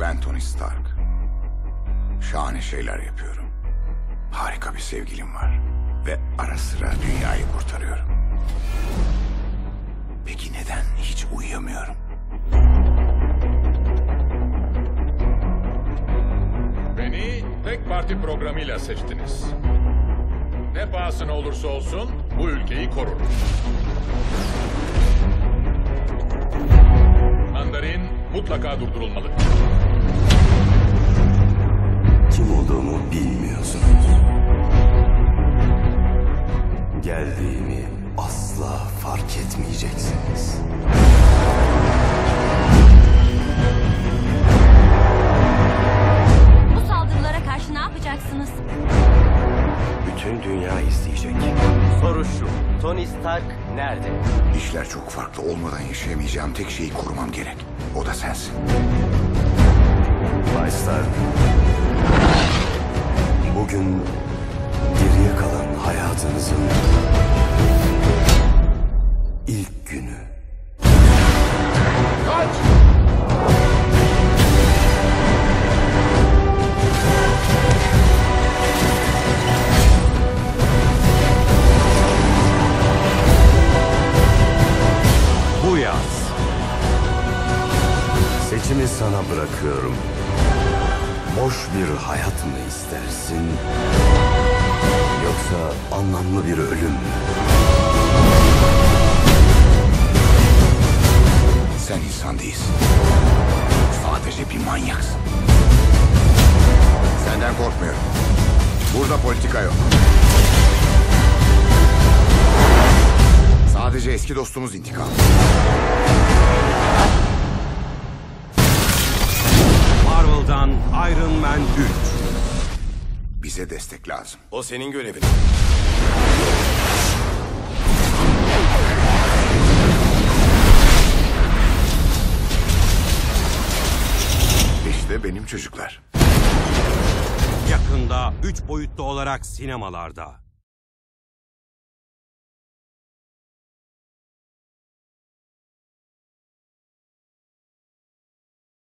Ben Tony Stark. Şahane şeyler yapıyorum. Harika bir sevgilim var. Ve ara sıra dünyayı kurtarıyorum. Peki neden hiç uyuyamıyorum? Beni tek parti programıyla seçtiniz. Ne pahasına olursa olsun bu ülkeyi korurum. Mutlaka durdurulmalı. Kim olduğumu bilmiyorsunuz. Geldiğimi asla fark etmeyeceksiniz. Bu saldırılara karşı ne yapacaksınız? Bütün dünya izleyecek. Soru şu. Tony Stark nerede? İşler çok farklı olmadan yaşayamayacağım tek şeyi korumam gerek. O da sensin. Bay Stark. Bugün geriye kalan hayatınızın Seçimi sana bırakıyorum. Boş bir hayat mı istersin? Yoksa anlamlı bir ölüm mü? Sen insan değilsin. Sadece bir manyaksın. Senden korkmuyorum. Burada politika yok. Sadece eski dostumuz intikam. Iron Man 3. Bize destek lazım. O senin görevin. İşte benim çocuklar. Yakında 3 boyutlu olarak sinemalarda.